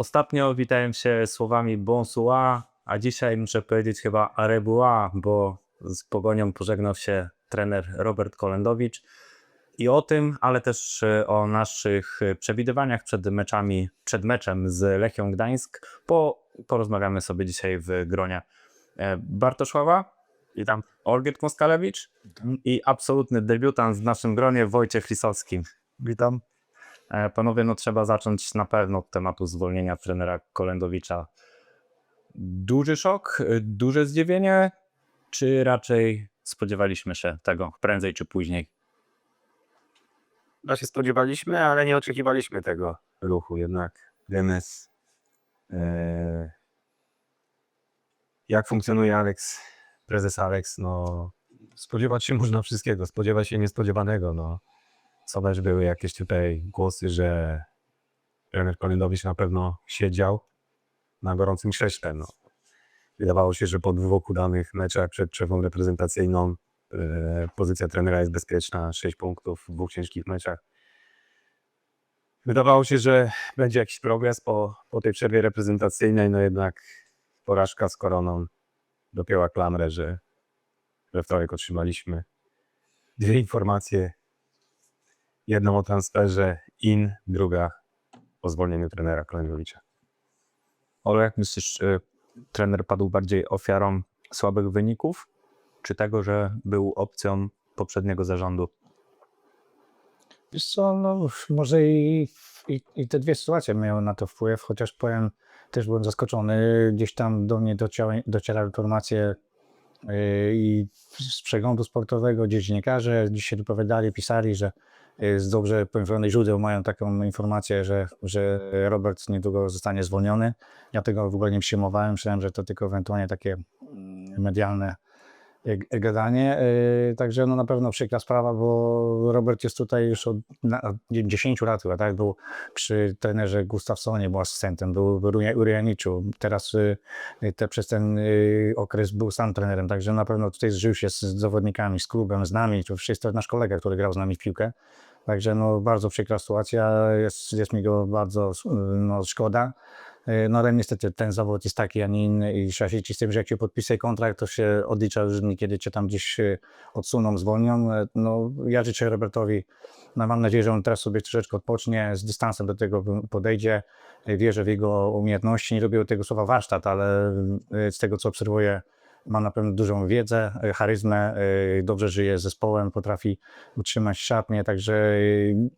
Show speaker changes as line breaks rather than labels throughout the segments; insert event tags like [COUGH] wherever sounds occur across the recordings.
Ostatnio witałem się słowami bonsoir, a dzisiaj muszę powiedzieć chyba au revoir, bo z Pogonią pożegnał się trener Robert Kolendowicz. I o tym, ale też e, o naszych e, przewidywaniach przed meczami, przed meczem z Lechią Gdańsk, po, porozmawiamy sobie dzisiaj w gronie e, Bartoszława, i tam Olgierd Moskalewicz i absolutny debiutant w naszym gronie Wojciech Lisowski.
Witam.
E, Panowie, no trzeba zacząć na pewno od tematu zwolnienia trenera Kolendowicza. Duży szok, e, duże zdziwienie, czy raczej spodziewaliśmy się tego prędzej czy później?
No się spodziewaliśmy, ale nie oczekiwaliśmy tego ruchu. Jednak Demes. E, jak funkcjonuje Alex, prezes Alex, no spodziewać się [LAUGHS] można wszystkiego, spodziewać się niespodziewanego. No. Co też były jakieś tutaj głosy, że trener Kolendowicz na pewno siedział na gorącym krześle. No. Wydawało się, że po dwóch udanych meczach przed przerwą reprezentacyjną e, pozycja trenera jest bezpieczna, 6 punktów w dwóch ciężkich meczach. Wydawało się, że będzie jakiś progres po, po tej przerwie reprezentacyjnej, no jednak porażka z koroną dopięła klamrę, że we wtorek otrzymaliśmy dwie informacje. Jedną o transferze in, druga o zwolnieniu trenera Kolendowicza.
Ole, jak myślisz, czy trener padł bardziej ofiarą słabych wyników, czy tego, że był opcją poprzedniego zarządu?
Wiesz co, no, może i, i, i te dwie sytuacje miały na to wpływ, chociaż powiem, też byłem zaskoczony. Gdzieś tam do mnie docierały informacje i z przeglądu sportowego, dziennikarze dzisiaj wypowiadali, pisali, że yy, z dobrze poinformowanych źródeł mają taką informację, że, że Robert niedługo zostanie zwolniony. Ja tego w ogóle nie przyjmowałem, myślałem, że to tylko ewentualnie takie mm, medialne gadanie. Yy, Także no na pewno przykra sprawa, bo Robert jest tutaj już od od 10 lat tak? Był przy trenerze Gustafsonie, był asystentem, był w Uri- Urianiczu. Teraz yy, te, przez ten yy, okres był sam trenerem, także na pewno tutaj zżył się z zawodnikami, z klubem, z nami. To jest to nasz kolega, który grał z nami w piłkę. Także no bardzo przykra sytuacja, jest, jest mi go bardzo no, szkoda. Yy, No ale niestety ten zawód jest taki, a nie inny i się liczyć z tym, że jak się podpisuje kontrakt, to się odlicza już dni, kiedy cię tam gdzieś yy, odsuną, zwolnią. E, No ja życzę Robertowi, no, mam nadzieję, że on teraz sobie troszeczkę odpocznie, z dystansem do tego podejdzie. E, Wierzę w jego umiejętności. Nie lubię tego słowa warsztat, ale e, z tego co obserwuję, ma na pewno dużą wiedzę, e, charyzmę, e, dobrze żyje z zespołem, potrafi utrzymać szatnię, także e,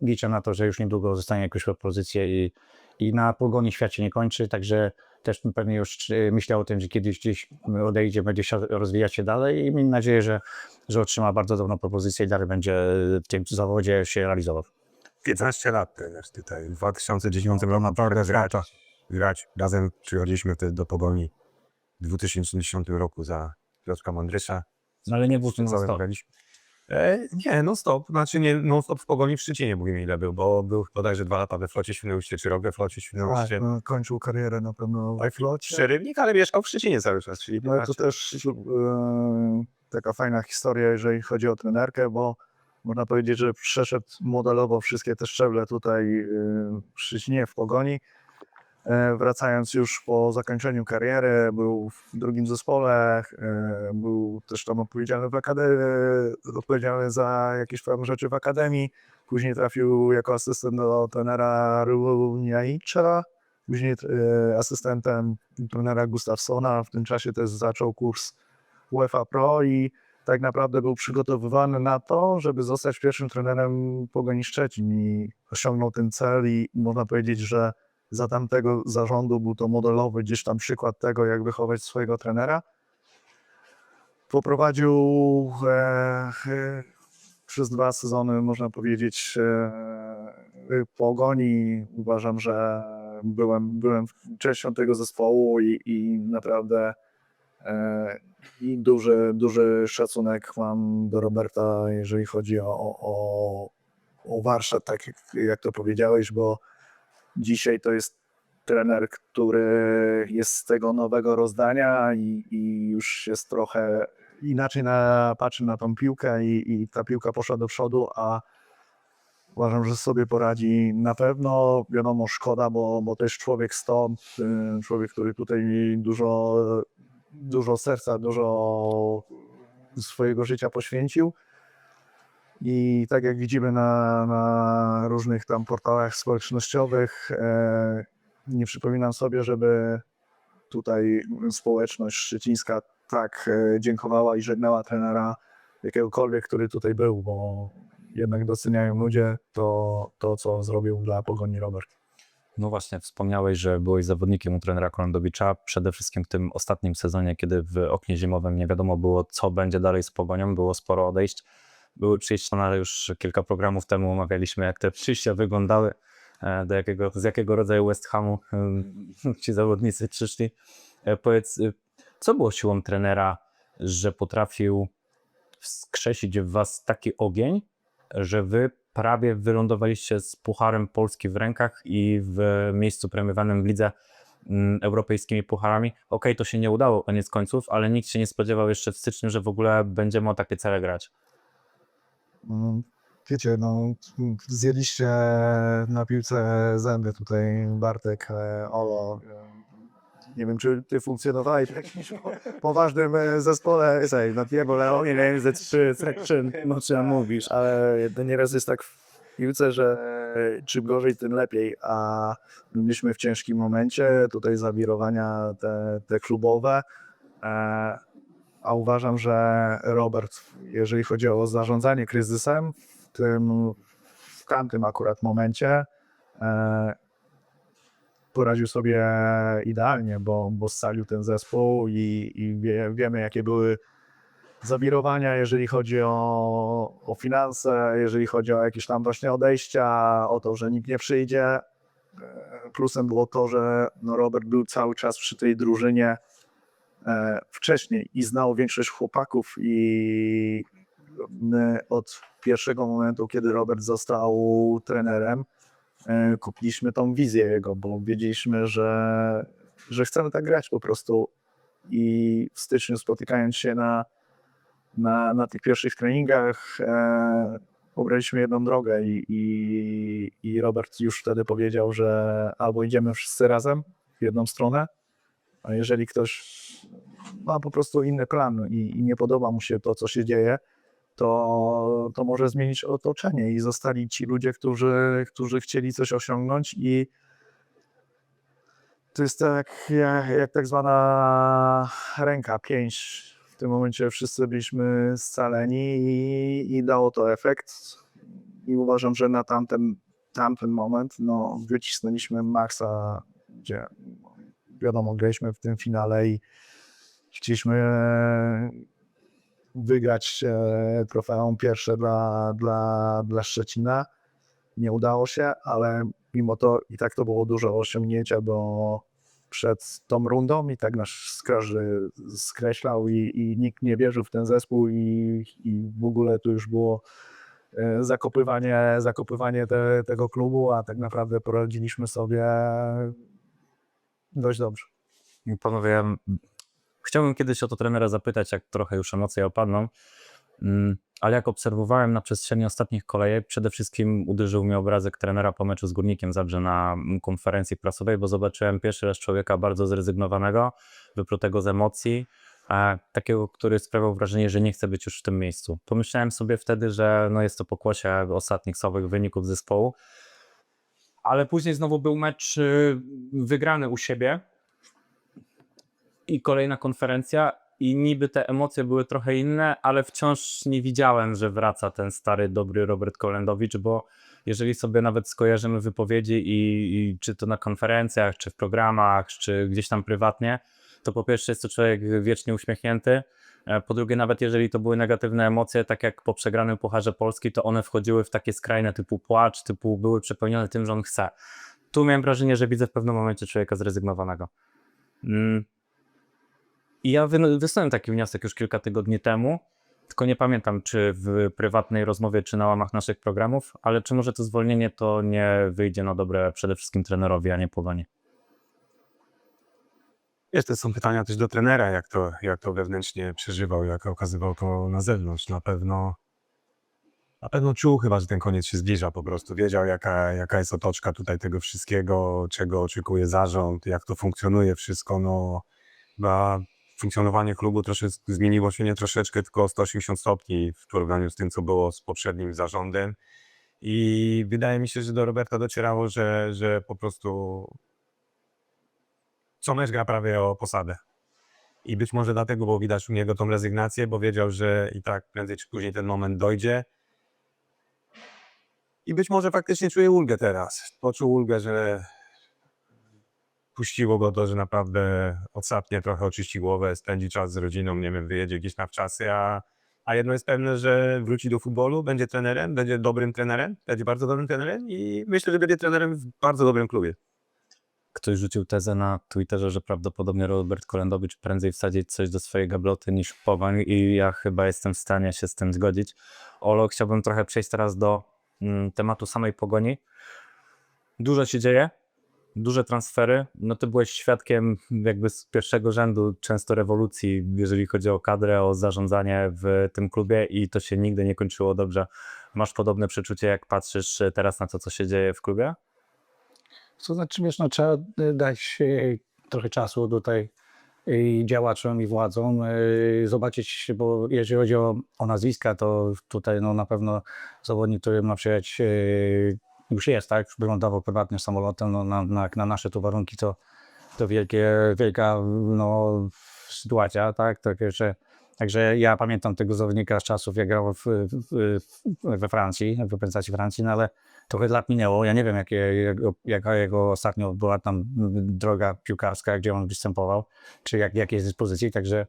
liczę na to, że już niedługo zostanie jakąś propozycję i, i na pogoni świat się nie kończy, także też pewnie już myślał o tym, że kiedyś gdzieś odejdzie, będzie się rozwijać się dalej i mam nadzieję, że, że otrzyma bardzo dobrą propozycję i dalej będzie w tym zawodzie się realizował.
15 lat trener tutaj. W 2010 roku naprawdę grać, grać. Razem przychodziliśmy wtedy do Pogoni w 2010 roku za Piotrka Mądrysza.
No ale nie był tym.
E, nie, non stop. Znaczy nie non stop w Pogoni w Szczecinie mówimy ile był, bo był bodajże dwa lata we flocie Świnoujście, czy rok we flocie
Tak,
Świnoujście.
no, kończył karierę na pewno w flocie.
Przerywnik, ale mieszkał w Szczecinie cały czas, czyli
No to
15.
też e, taka fajna historia, jeżeli chodzi o trenerkę, bo można powiedzieć, że przeszedł modelowo wszystkie te szczeble tutaj e, w Szczecinie, w Pogoni. E, Wracając już po zakończeniu kariery, był w drugim zespole, e, był też tam odpowiedzialny, w akademii, odpowiedzialny za jakieś tam rzeczy w akademii. Później trafił jako asystent do trenera Runiaicza, później e, asystentem trenera Gustafsona. W tym czasie też zaczął kurs UEFA Pro i tak naprawdę był przygotowywany na to, żeby zostać pierwszym trenerem Pogoni Szczecin i osiągnął ten cel i można powiedzieć, że za tamtego zarządu był to modelowy gdzieś tam przykład tego, jak wychować swojego trenera. Poprowadził e, e, przez dwa sezony, można powiedzieć, e, Pogoni. Uważam, że byłem, byłem częścią tego zespołu i, i naprawdę e, i duży, duży szacunek mam do Roberta, jeżeli chodzi o, o, o, o warsztat, tak jak, jak to powiedziałeś, bo dzisiaj to jest trener, który jest z tego nowego rozdania i, i już jest trochę inaczej na, patrzy na tą piłkę i, i ta piłka poszła do przodu, a Uważam, że sobie poradzi na pewno. Wiadomo, szkoda, bo, bo też człowiek stąd, y, człowiek, który tutaj dużo, dużo serca, dużo swojego życia poświęcił. I tak jak widzimy na, na różnych tam portalach społecznościowych, e, nie przypominam sobie, żeby tutaj społeczność szczecińska tak e, dziękowała i żegnała trenera jakiegokolwiek, który tutaj był, bo jednak doceniają ludzie to, to co zrobił dla Pogoni Robert.
No właśnie, wspomniałeś, że byłeś zawodnikiem u trenera Kolendowicza. Przede wszystkim w tym ostatnim sezonie, kiedy w oknie zimowym nie wiadomo było, co będzie dalej z Pogonią, było sporo odejść. Były przyjścia, no ale już kilka programów temu omawialiśmy, jak te przyjścia wyglądały, e, do jakiego, z jakiego rodzaju West Hamu e, [LAUGHS] ci zawodnicy przyszli. E, Powiedz, co było siłą trenera, że potrafił wskrzesić w was taki ogień, że wy prawie wylądowaliście z Pucharem Polski w rękach i w miejscu premiowanym w lidze mm, europejskimi pucharami. Okej, to się nie udało koniec końców, ale nikt się nie spodziewał jeszcze w styczniu, że w ogóle będziemy o takie cele grać.
Mm, Wiecie, no, zjedliście na piłce zęby tutaj Bartek, e, Olo. Nie wiem, czy ty funkcjonowałeś w jakimś po- poważnym e, zespole. No nie, bo Leonie, nie wiem, ze trzy section, no czy mówisz, ale to nieraz jest tak w piłce, że e, czym gorzej, tym lepiej, a byliśmy w ciężkim momencie, tutaj zawirowania te, te klubowe, a uważam, że Robert, jeżeli chodzi o zarządzanie kryzysem, w tym, w tamtym akurat momencie e, poradził sobie idealnie, bo, bo scalił ten zespół i, i wie, wiemy, jakie były zawirowania, jeżeli chodzi o, o finanse, jeżeli chodzi o jakieś tam właśnie odejścia, o to, że nikt nie przyjdzie. E, Plusem było to, że no Robert był cały czas przy tej drużynie wcześniej i znał większość chłopaków i my od pierwszego momentu, kiedy Robert został trenerem, e, kupiliśmy tą wizję jego, bo wiedzieliśmy, że, że chcemy tak grać po prostu. I w styczniu spotykając się na, na, na tych pierwszych treningach e, jedną drogę i, i, i Robert już wtedy powiedział, że albo idziemy wszyscy razem w jedną stronę, a jeżeli ktoś ma po prostu inny plan i, i nie podoba mu się to, co się dzieje, to, to może zmienić otoczenie i zostali ci ludzie, którzy, którzy chcieli coś osiągnąć i to jest tak jak, jak tak zwana ręka, pięść. W tym momencie wszyscy byliśmy scaleni i, i dało to efekt i uważam, że na tamten, tamten moment no, wycisnęliśmy maksa, gdzie wiadomo, graliśmy w tym finale i chcieliśmy wygrać e, trofeum pierwsze dla, dla, dla Szczecina. Nie udało się, ale mimo to i tak to było duże osiągnięcie, bo przed tą rundą i tak nasz każdy skreślał i, i nikt nie wierzył w ten zespół i, i w ogóle to już było e, zakopywanie, zakopywanie te, tego klubu, a tak naprawdę poradziliśmy sobie dość dobrze.
Panowie, ja chciałbym kiedyś o to trenera zapytać, jak trochę już emocje opadną, Mm, ale jak obserwowałem na przestrzeni ostatnich kolejek, przede wszystkim uderzył mnie obrazek trenera po meczu z Górnikiem Zabrze na mm, konferencji prasowej, bo zobaczyłem pierwszy raz człowieka bardzo zrezygnowanego, wyprutego z emocji, takiego, który sprawiał wrażenie, że nie chce być już w tym miejscu. Pomyślałem sobie wtedy, że no jest to pokłosie ostatnich słabych wyników zespołu, ale później znowu był mecz y, wygrany u siebie, i kolejna konferencja i niby te emocje były trochę inne, ale wciąż nie widziałem, że wraca ten stary, dobry Robert Kolendowicz, bo jeżeli sobie nawet skojarzymy wypowiedzi i, i czy to na konferencjach, czy w programach, czy gdzieś tam prywatnie, to po pierwsze jest to człowiek wiecznie uśmiechnięty, po drugie nawet jeżeli to były negatywne emocje, tak jak po przegranym Pucharze Polski, to one wchodziły w takie skrajne typu płacz, typu były przepełnione tym, że on chce. Tu miałem wrażenie, że widzę w pewnym momencie człowieka zrezygnowanego. Mm. I ja wy- wysłałem taki wniosek już kilka tygodni temu, tylko nie pamiętam, czy w prywatnej rozmowie, czy na łamach naszych programów, ale czy może to zwolnienie to nie wyjdzie na dobre przede wszystkim trenerowi, a nie Pogoni.
Wiesz, to są pytania też do trenera, jak to, jak to wewnętrznie przeżywał, jak okazywał to na zewnątrz. Na pewno Na pewno czuł chyba, że ten koniec się zbliża po prostu. Wiedział, jaka, jaka jest otoczka tutaj tego wszystkiego, czego oczekuje zarząd, jak to funkcjonuje wszystko. No, chyba funkcjonowanie klubu troszeczkę zmieniło się nie troszeczkę, tylko o 180 stopni w porównaniu z tym, co było z poprzednim zarządem. I wydaje mi się, że do Roberta docierało, że, że po prostu co mecz gra prawie o posadę. I być może dlatego było widać u niego tą rezygnację, bo wiedział, że i tak prędzej czy później ten moment dojdzie. I być może faktycznie czuje ulgę teraz. Poczuł ulgę, że puściło go to, że naprawdę odsapnie trochę, oczyści głowę, spędzi czas z rodziną, nie wiem, wyjedzie gdzieś na wczasy, a, a jedno jest pewne, że wróci do futbolu, będzie trenerem, będzie dobrym trenerem, będzie bardzo dobrym trenerem i myślę, że będzie trenerem w bardzo dobrym klubie.
Ktoś rzucił tezę na Twitterze, że prawdopodobnie Robert Kolendowicz prędzej wsadzić coś do swojej gabloty niż Pogoń i ja chyba jestem w stanie się z tym zgodzić. Olo, chciałbym trochę przejść teraz do mm, tematu samej Pogoni. Dużo się dzieje, duże transfery. No ty byłeś świadkiem jakby z pierwszego rzędu często rewolucji, jeżeli chodzi o kadrę, o zarządzanie w tym klubie i to się nigdy nie kończyło dobrze. Masz podobne przeczucie, jak patrzysz teraz na to, co się dzieje w klubie?
To znaczy, wiesz, no, trzeba y, dać trochę czasu tutaj i działaczom i władzom, y, zobaczyć, bo jeżeli chodzi o, o nazwiska, to tutaj no, na pewno zawodnik, który ma przyjechać, y, już jest, tak? Już wylądował prywatnym samolotem, no, na, na, na nasze tu warunki to, to wielkie, wielka no, sytuacja, tak? Takie, że, także ja pamiętam tego zawodnika z czasów, jak grał w, w, we Francji, w reprezentacji Francji, no ale trochę lat minęło. Ja nie wiem, jakie, jego, jaka jego ostatnio była tam droga piłkarska, gdzie on występował, czy jak, jakiej jest dyspozycji, także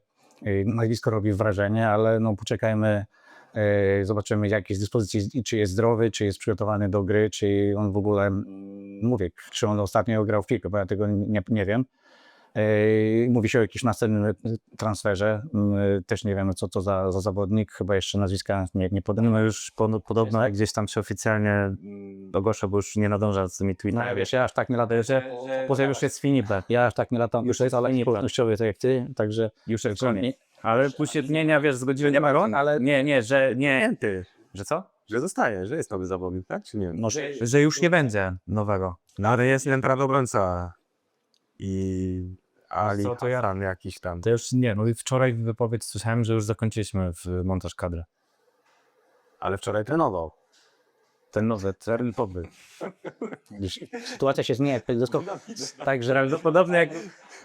y, nazwisko robi wrażenie, ale no poczekajmy, y, zobaczymy jakiej jest dyspozycji, czy jest zdrowy, czy jest przygotowany do gry, czy on w ogóle, mówię, czy on ostatnio grał w piłkę, bo ja tego nie, nie wiem. Y, Mówi się o jakimś następnym transferze. Mm, Też nie wiemy, co to za, za zawodnik. Chyba jeszcze nazwiska nie, nie podano.
No już po, podobno gdzieś tam się oficjalnie mm, ogłasza, bo już nie nadąża z tymi
No,
tweetami.
ja wiesz, ja aż tak nie latam, że, poza już jest Filipe. Ja aż tak nie latam, już jest, ale nie tak jak ty, także
Już jest. Ale później, nie, wiesz, zgodziły nie ma
on, ale-
Nie, nie, że nie.
Ty,
Że co?
że zostaje, że jest nowy zawodnik, tak? Czy nie?
może
Że już nie będzie nowego.
No ale jest jeden prawy obrońca i Ali
co, to ja-
Hassan jakiś tam.
To już nie, no i wczoraj wypowiedź słyszałem, że już zakończyliśmy w montaż kadry.
Ale wczoraj trenował.
Ten nowy, ten pobyt.
sytuacja się zmienia, [LAUGHS] także
Prawdopodobnie jak,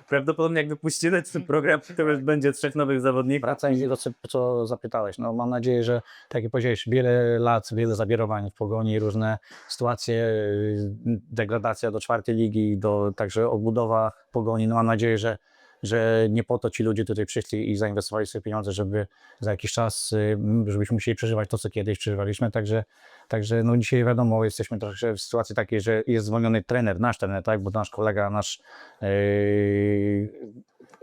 prawdopodobnie jak wypuścimy ten program, to już będzie trzech nowych zawodników.
wracając do tego, co zapytałeś, no mam nadzieję, że tak jak powiedziałeś, wiele lat, wiele zabiorowań w pogoni, różne sytuacje, y, degradacja do czwartej ligi, do, także odbudowa pogoni, no mam nadzieję, że że nie po to ci ludzie tutaj przyszli i zainwestowali sobie pieniądze, żeby za jakiś czas, y, żebyśmy musieli przeżywać to, co kiedyś przeżywaliśmy. Także, także no dzisiaj wiadomo, jesteśmy troszkę w sytuacji takiej, że jest zwolniony trener, nasz trener, tak, bo nasz kolega, nasz yy,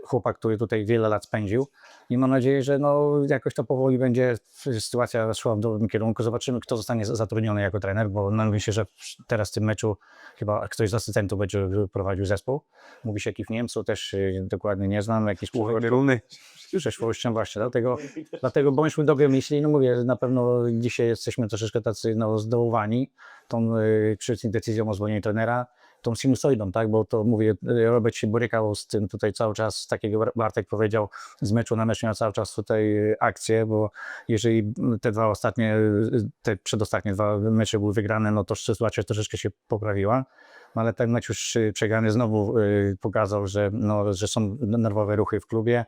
chłopak, który tutaj wiele lat spędził. I mam nadzieję, że no, jakoś to powoli będzie sytuacja szła w dobrym kierunku. Zobaczymy, kto zostanie zatrudniony jako trener, bo no, mówi się, że teraz w tym meczu chyba ktoś z asystentów będzie prowadził zespół. Mówi się jakiś Niemcu, też y, dokładnie nie znam, jakiś
Runy.
przeszłością właśnie, dlatego, dlatego bądźmy dobrej myśli, no mówię, na pewno dzisiaj jesteśmy troszeczkę tacy no, zdołowani tą y, decyzją o zwolnieniu trenera, tą sinusoidą, tak, bo to mówię, y, Robert się borykał z tym tutaj cały czas, tak jak Bartek powiedział, z meczu na mecz miał cały czas tutaj y, akcję, bo jeżeli te dwa ostatnie, y, te przedostatnie dwa mecze były wygrane, no to sytuacja troszeczkę się poprawiła. No ale ten mecz już przegrany znowu pokazał, że, no, że są nerwowe ruchy w klubie.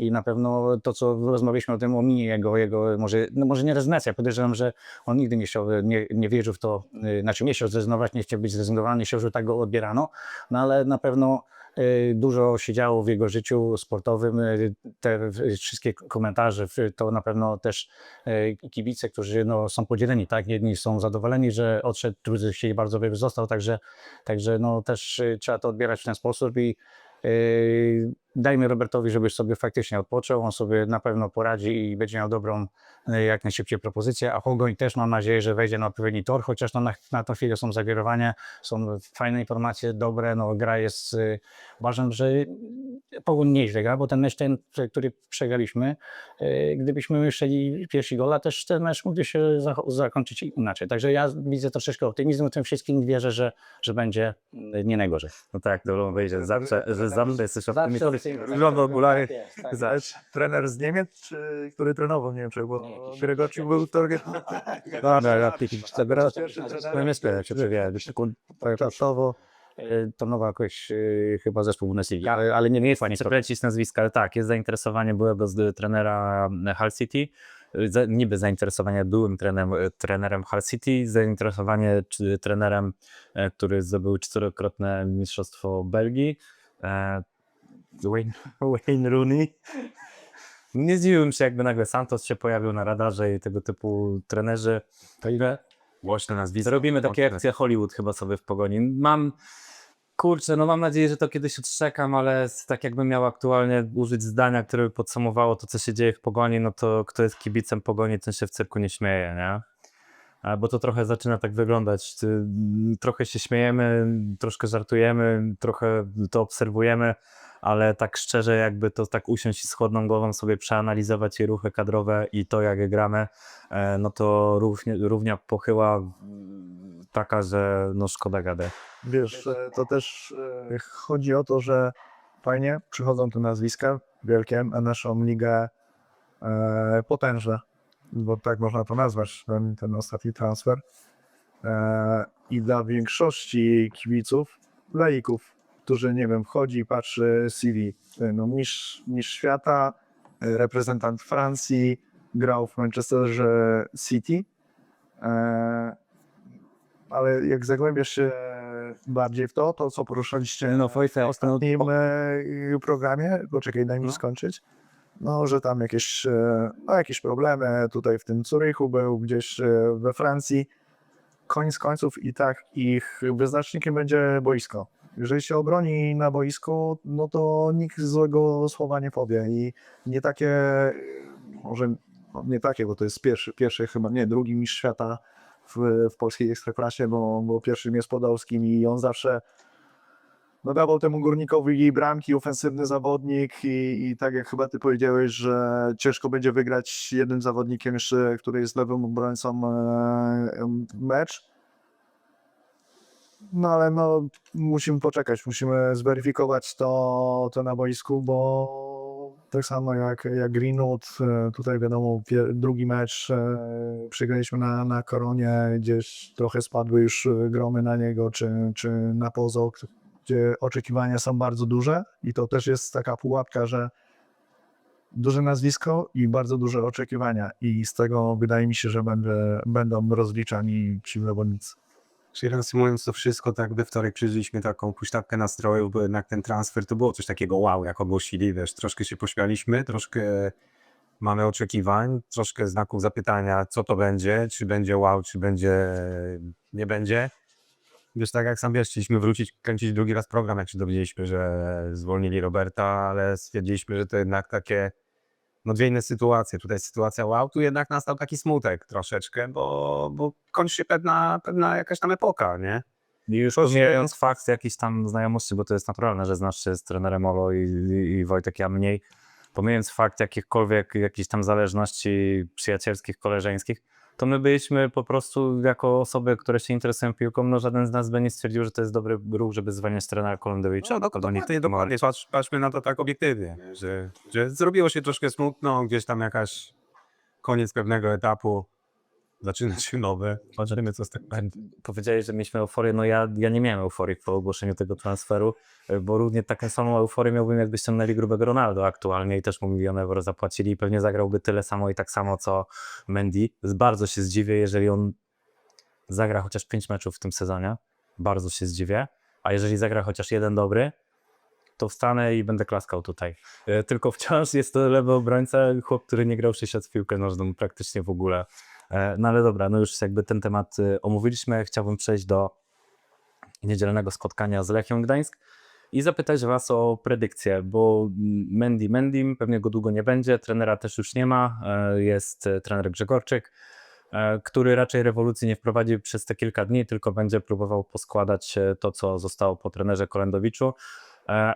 I na pewno to, co rozmawialiśmy o tym, o minie jego, jego może, no może nie rezygnacja. Podejrzewam, że on nigdy nie chciał, nie, nie wierzył w to, y, znaczy nie chciał zrezygnować, nie chciał być zrezygnowany, nie chciał, żeby tak go odbierano, no ale na pewno y, dużo się działo w jego życiu sportowym. y, Te wszystkie komentarze, to na pewno też kibice, którzy no, są podzieleni, tak? Jedni są zadowoleni, że odszedł, drudzy chcieli bardzo, żeby został, także, także no, też trzeba to odbierać w ten sposób i Yy, dajmy Robertowi, żeby sobie faktycznie odpoczął, on sobie na pewno poradzi i będzie miał dobrą, e, jak najszybciej propozycję, a Hogoń też mam nadzieję, że wejdzie na odpowiedni tor, chociaż no na, na tą chwilę są zawirowania, są fajne informacje, dobre, no gra jest, y, uważam, że Pogoń nieźle gra, bo ten mecz ten, który przegraliśmy, y, gdybyśmy myśleli pierwszy gola, też ten mecz mógłby się zakończyć inaczej. Także ja widzę troszeczkę optymizmu w tym wszystkim, wierzę, że, że będzie nie najgorzej.
No tak, to wyjdzie, zawsze, że zawsze jesteś
Zawsze
optymistyczny. Wygląda okulary.
Tak [LAUGHS] tak
Trener z Niemiec, czy który trenował w Niemczech, bo Gregorczyk był target.
Dobra, ja teraz
Pierwszy trener.
powiem jeszcze, się przewijałem.
Startowo.
Y, To nowa jakoś y, chyba zespół Bundesliga, ale, ale nie, nie jest fajnie.
Przelecić nazwiska, ale tak, jest zainteresowanie byłego z trenera Hull City. Za, niby zainteresowanie byłym trenerem, trenerem Hull City, zainteresowanie czy, trenerem, e, który zdobył czterokrotne mistrzostwo Belgii. E, Wayne, Wayne Rooney. Nie zdziwiłbym się, jakby nagle Santos się pojawił na radarze i tego typu trenerzy.
To ile?
Głośne nazwisko.
Zrobimy takie
Głośne.
akcje Hollywood chyba sobie w pogoni. Mam, kurczę, no mam nadzieję, że to kiedyś odszczekam, ale tak jakbym miał aktualnie użyć zdania, które by podsumowało to, co się dzieje w pogoni, no to kto jest kibicem pogoni, ten się w cyrku nie śmieje, nie? Bo to trochę zaczyna tak wyglądać. Trochę się śmiejemy, troszkę żartujemy, trochę to obserwujemy, ale tak szczerze, jakby to tak usiąść i z chłodną głową sobie przeanalizować jej ruchy kadrowe i to, jak gramy, e, no to równie, równia pochyła taka, że no szkoda gadać.
Wiesz, e, to też e, chodzi o to, że fajnie przychodzą te nazwiska wielkie na naszą ligę e, potężne, bo tak można to nazwać, ten, ten ostatni transfer. I dla większości kibiców, laików, którzy, nie wiem, wchodzi i patrzy CV, no mistrz, mistrz świata, reprezentant Francji, grał w Manchesterze City, e, ale jak zagłębiasz się bardziej w to, to co poruszaliście
No,
w ostatnim e, programie, poczekaj, daj mi
No.
skończyć, no, że tam jakieś, e, no, jakieś problemy tutaj w tym Zurychu był, gdzieś we Francji. Koniec końców i tak ich wyznacznikiem będzie boisko. Jeżeli się obroni na boisku, no to nikt złego słowa nie powie i nie takie, e, może nie takie, bo to jest pierwszy, pierwszy chyba, nie, drugi mistrz świata w, w polskiej ekstraklasie, bo, bo pierwszym jest Podolskim i on zawsze no, dawał temu górnikowi bramki, ofensywny zawodnik i, i tak jak chyba ty powiedziałeś, że ciężko będzie wygrać jednym zawodnikiem jeszcze, który jest lewym obrońcą e, mecz. No ale no, musimy poczekać, musimy zweryfikować to, to na boisku, bo tak samo jak, jak Greenwood, e, tutaj wiadomo, drugi mecz e, przegraliśmy na, na Koronie, gdzieś trochę spadły już e, gromy na niego, czy, czy na Pozo, gdzie oczekiwania są bardzo duże i to też jest taka pułapka, że duże nazwisko i bardzo duże oczekiwania i z tego wydaje mi się, że będzie, będą rozliczani ci zawodnicy.
Czyli reasumując to wszystko, tak we wtorek przeżyliśmy taką huśtawkę nastrojów, bo jednak ten transfer to było coś takiego wow, jak ogłosili, wiesz, troszkę się pośmialiśmy, troszkę mamy oczekiwań, troszkę znaków zapytania, co to będzie, czy będzie wow, czy będzie, nie będzie. Wiesz, tak jak sam wiesz, chcieliśmy wrócić, kręcić drugi raz program, jak się dowiedzieliśmy, że zwolnili Roberta, ale stwierdziliśmy, że to jednak takie no dwie inne sytuacje. Tutaj sytuacja wow, tu jednak nastał taki smutek troszeczkę, bo, bo kończy się pewna, pewna jakaś tam epoka, nie?
I już pomijając fakt jakiejś tam znajomości, bo to jest naturalne, że znasz się z trenerem Olo i, i, i Wojtek, ja mniej. Pomijając fakt jakichkolwiek jakichś tam zależności przyjacielskich, koleżeńskich, to my byliśmy po prostu jako osoby, które się interesują piłką, no żaden z nas by nie stwierdził, że to jest dobry ruch, żeby zwalniać trenera Kolendowicza.
No, dokładnie, dokładnie. Patrz, patrzmy na to tak obiektywnie, nie? że, że zrobiło się troszkę smutno, gdzieś tam jakaś koniec pewnego etapu, zaczyna się nowe, zobaczymy co z tego będzie.
Powiedziałeś, że mieliśmy euforię, no ja, ja nie miałem euforii po ogłoszeniu tego transferu, y, bo równie taką samą euforię miałbym, jakby ściągnęli grubego Ronaldo aktualnie i też mu milion euro zapłacili i pewnie zagrałby tyle samo i tak samo co Mendy. Bardzo się zdziwię, jeżeli on zagra chociaż pięć meczów w tym sezonie. Bardzo się zdziwię. A jeżeli zagra chociaż jeden dobry, to wstanę i będę klaskał tutaj. Y, Tylko wciąż jest to lewy obrońca, chłop, który nie grał 6 lat w piłkę nożną praktycznie w ogóle. E, No ale dobra, no już jakby ten temat y, omówiliśmy. Chciałbym przejść do niedzielnego spotkania z Lechią Gdańsk. i zapytać Was o predykcję, bo Mendy Mendym pewnie go długo nie będzie, trenera też już nie ma, e, jest e, trener Grzegorczyk, który raczej rewolucji nie wprowadzi przez te kilka dni, tylko będzie próbował poskładać to, co zostało po trenerze Kolendowiczu.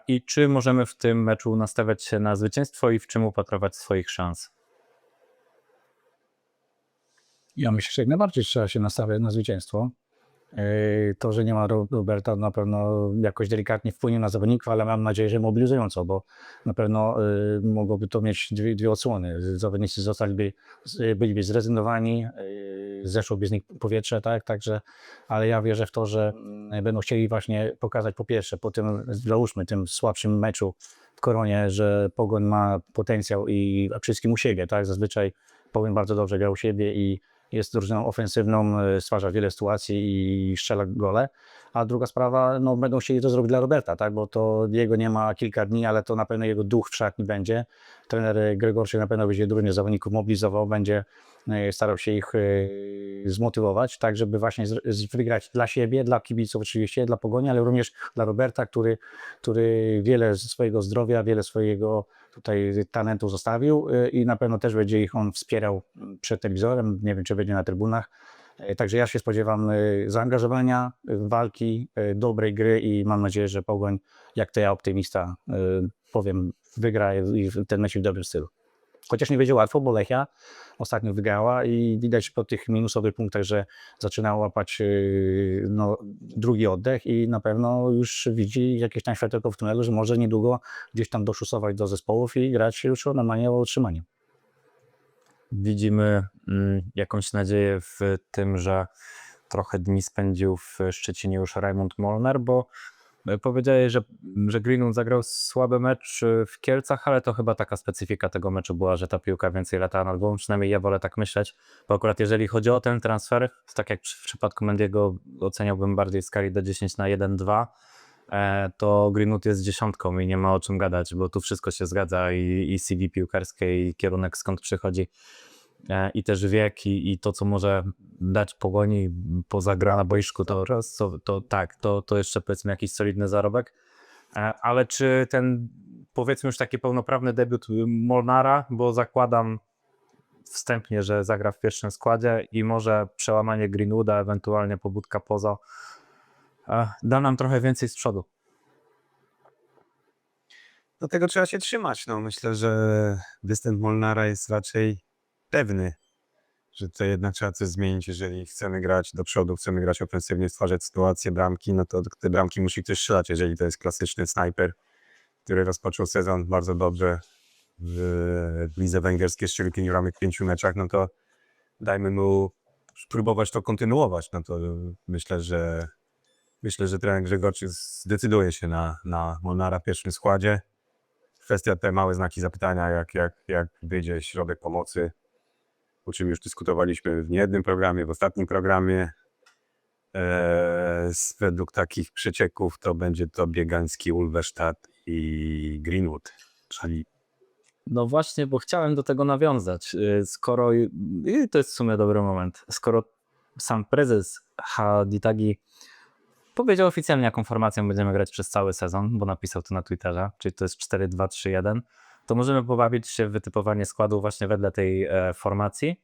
I czy możemy w tym meczu nastawiać się na zwycięstwo i w czym upatrywać swoich szans?
Ja myślę, że jak najbardziej trzeba się nastawiać na zwycięstwo. Yy, To, że nie ma Ro- Roberta, na pewno jakoś delikatnie wpłynie na zawodników, ale mam nadzieję, że mobilizująco, bo na pewno yy, mogłoby to mieć dwie, dwie odsłony. Zawodnicy zostaliby, byliby zrezygnowani, yy, zeszłoby z nich powietrze, tak, także, ale ja wierzę w to, że będą chcieli właśnie pokazać po pierwsze, po tym, załóżmy, tym słabszym meczu w Koronie, że Pogoń ma potencjał i wszystkim u siebie, tak, zazwyczaj Pogoń bardzo dobrze gra u siebie i jest drużyną ofensywną, e, stwarza wiele sytuacji i strzela gole. A druga sprawa, no będą chcieli to zrobić dla Roberta, tak? bo to jego nie ma kilka dni, ale to na pewno jego duch w szatni będzie. Trener Gregorczyk na pewno będzie drużynie zawodników mobilizował, będzie e, starał się ich e, zmotywować, tak żeby właśnie wygrać dla siebie, dla kibiców oczywiście, dla Pogoni, ale również dla Roberta, który, który wiele swojego zdrowia, wiele swojego tutaj talentu zostawił y, i na pewno też będzie ich on wspierał mm, przed telewizorem, nie wiem czy będzie na trybunach. Y, Także ja się spodziewam y, zaangażowania, walki, y, dobrej gry i mam nadzieję, że Pogoń, jak to ja optymista powiem, wygra i ten mecz w dobrym stylu. Chociaż nie będzie łatwo, bo Lechia ostatnio wygrała i widać po tych minusowych punktach, że zaczyna łapać y, no, drugi oddech i na pewno już widzi jakieś tam światełko w tunelu, że może niedługo gdzieś tam doszusować do zespołów i grać już normalnie o utrzymanie.
Widzimy mm, jakąś nadzieję w tym, że trochę dni spędził w Szczecinie już Raymond Molnar, bo powiedziałeś, że, że Greenwood zagrał słaby mecz e, w Kielcach, ale to chyba taka specyfika tego meczu była, że ta piłka więcej latała nad głową, przynajmniej ja wolę tak myśleć, bo akurat jeżeli chodzi o ten transfer, tak jak w przypadku Mendiego oceniałbym bardziej w skali do 10 na 1-2, e, to Greenwood jest dziesiątką i nie ma o czym gadać, bo tu wszystko się zgadza i, i CV piłkarskie i kierunek skąd przychodzi. e, i też wiek i, i to, co może dać pogoni poza gra na boisku, to, to, to tak, to, to jeszcze powiedzmy jakiś solidny zarobek. E, Ale czy ten powiedzmy już taki pełnoprawny debiut Molnara, bo zakładam wstępnie, że zagra w pierwszym składzie i może przełamanie Greenwooda, ewentualnie pobudka poza, e, da nam trochę więcej z przodu.
Do tego trzeba się trzymać. No, myślę, że występ Molnara jest raczej pewny, że to jednak trzeba coś zmienić. Jeżeli chcemy grać do przodu, chcemy grać ofensywnie, stwarzać sytuacje, bramki, no to te bramki musi ktoś strzelać. Jeżeli to jest klasyczny snajper, który rozpoczął sezon bardzo dobrze w, lidze węgierskiej, strzelił pięć bramek w pięciu meczach, no to dajmy mu spróbować to kontynuować. No to myślę, że myślę, że trener Grzegorczyk zdecyduje się na, na Molnara w pierwszym składzie kwestia te małe znaki zapytania, jak, jak, jak wyjdzie środek pomocy, o czym już dyskutowaliśmy w niejednym programie, w ostatnim programie. Eee, według takich przecieków to będzie to Biegański, Ulverstadt i Greenwood, czyli
No właśnie, bo chciałem do tego nawiązać. Y, Skoro, i to jest w sumie dobry moment, skoro sam prezes Haditagi powiedział oficjalnie, jaką formacją będziemy grać przez cały sezon, bo napisał to na Twitterze, czyli to jest 4-2-3-1, to możemy pobawić się w wytypowanie składu właśnie wedle tej e, formacji.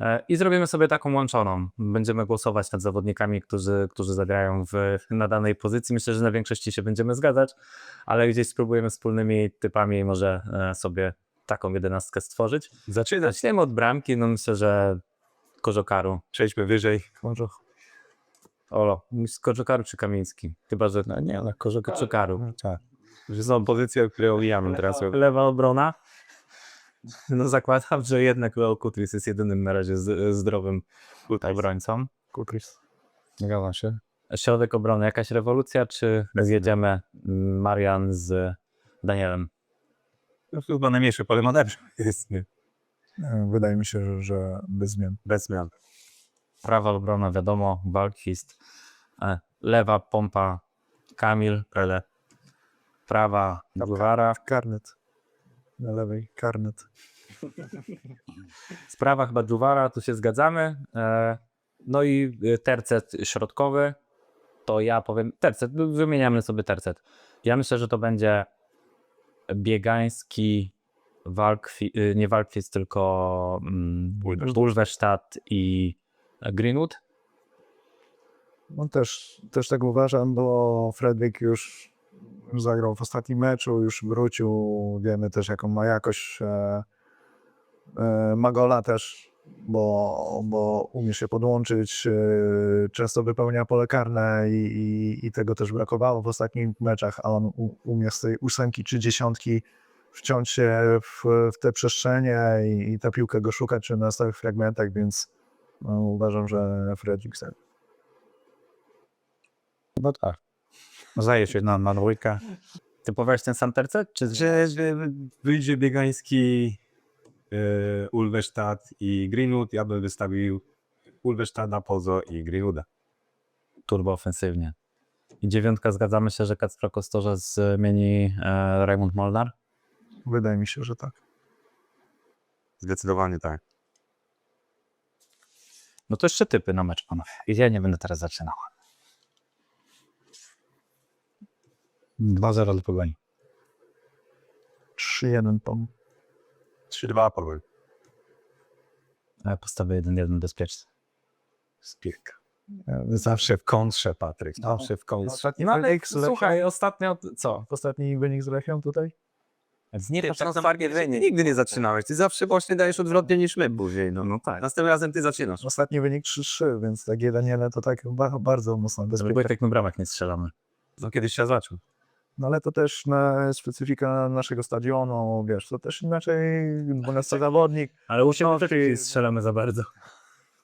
E, I zrobimy sobie taką łączoną. Będziemy głosować nad zawodnikami, którzy, którzy zagrają w, na danej pozycji. Myślę, że na większości się będziemy zgadzać, ale gdzieś spróbujemy wspólnymi typami może e, sobie taką jedenastkę stworzyć.
zaczynać.
Zaczniemy od bramki, no myślę, że Kożokaru.
Przejdźmy wyżej.
Olo, z Kożokaru czy Kamiński? Chyba, że
No nie, no Korzeka
Kożokaru.
tak.
Że są pozycje, które omijamy teraz.
Lewa obrona. No zakładam, że jednak Leo Kutris jest jedynym na razie z, zdrowym obrońcą.
Kutris. Zgadzam się.
Środek obrony, jakaś rewolucja, czy zjedziemy mm, Marian z Danielem?
No, chyba najmniejsze pole manewru [LAUGHS] jest nie?
E, Wydaje mi się, że, że bez zmian.
bez zmian.
Prawa obrona, wiadomo, Balkist. E, Lewa pompa, Kamil,
Pele.
Prawa, Guevara.
Karnet. Na lewej karnet.
Sprawa chyba Dżuwara, tu się zgadzamy. E, No i y, tercet środkowy, to ja powiem, tercet, wymieniamy sobie tercet. Ja myślę, że to będzie biegański Walkfi, y, nie Walkfist, tylko mm, Bulwerstadt i Greenwood.
No też, też tak uważam, bo Fredrik już zagrał w ostatnim meczu, już wrócił, wiemy też jaką ma jakość. E, e, Magola też, bo, bo umie się podłączyć, e, często wypełnia pole karne i, i, i tego też brakowało w ostatnich meczach, a on umie z tej ósemki czy dziesiątki wciąć się w, w te przestrzenie i, i tę piłkę go szukać czy na stałych fragmentach, więc no, uważam, że Fredrik zagra.
Chyba tak. Zdaje się na, na dwójkę.
Typowałeś ten sam tercet? Czy...
Że, że wyjdzie biegański e, Ulwestadt i Greenwood, ja bym wystawił Ulwestadta, Pozo i Greenwooda.
turbo ofensywnie. I dziewiątka, zgadzamy się, że Kacpra Kostorza zmieni e, Raymond Molnar?
Wydaje mi się, że tak.
Zdecydowanie tak.
No to jeszcze typy na mecz, panowie. I ja nie będę teraz zaczynał.
2-0 do pogoni.
3-1 pom.
3-2 powiem.
Ja postawię 1-1 bezpieczny.
Spierka. Zawsze w kontrze, Patryk. Zawsze w kontrze.
Ostatni
No ale
wynik z Lechem-
słuchaj, ostatnio co?
Ostatni wynik z Lechem tutaj?
Nie
Ty,
patrząc
tak
na
samo ty nigdy nie zaczynałeś. Ty zawsze właśnie dajesz odwrotnie niż my później. No.
No tak.
Następnym razem ty zaczynasz.
Ostatni wynik 3-3, więc tak 1-1 to tak ba- bardzo mocno
Ale
bezpiecznie.
Wojtek, my bramek nie strzelamy.
No kiedyś się zaczął.
No ale to też na specyfika naszego stadionu, wiesz, to też inaczej 12 zawodnik.
Ale u siebie
No,
też nie strzelamy za bardzo.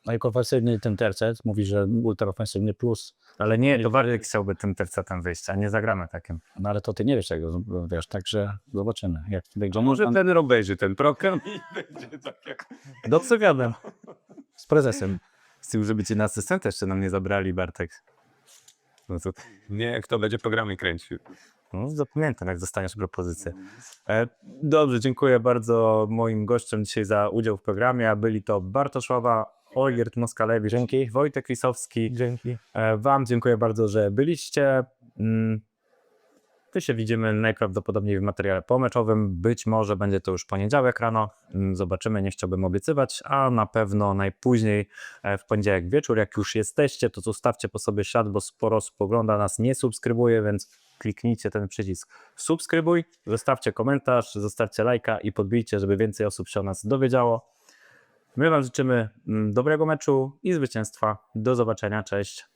No i ofensywny ten tercet mówi, że ultraofensywny plus.
Ale nie, to bardziej chciałby tym tercetem wyjść, a nie zagramy takim.
No ale to ty nie wiesz tego, wiesz, także zobaczymy. Jak będzie
Może ten obejrzy ten program i [LAUGHS] będzie tak jak...
Dobrze wiadomo.
z prezesem.
Z tym, żeby cię na asystenta jeszcze nam nie zabrali, Bartek. No to
Nie, kto będzie programy kręcił.
No, zapamiętam, jak dostaniesz propozycję. E, dobrze, dziękuję bardzo moim gościom dzisiaj za udział w programie. a Byli to Bartosława, Olgierd Moskalewicz, Dzięki. Wojtek Lisowski.
Dzięki.
E, Wam dziękuję bardzo, że byliście. Mm, My się widzimy najprawdopodobniej w materiale pomeczowym. Być może będzie to już poniedziałek rano. Mm, Zobaczymy, nie chciałbym obiecywać, a na pewno najpóźniej e, w poniedziałek wieczór. Jak już jesteście, to zostawcie po sobie ślad, bo sporo osób ogląda nas, nie subskrybuje, więc kliknijcie ten przycisk subskrybuj, zostawcie komentarz, zostawcie lajka i podbijcie, żeby więcej osób się o nas dowiedziało. My Wam życzymy mm, dobrego meczu i zwycięstwa. Do zobaczenia, cześć.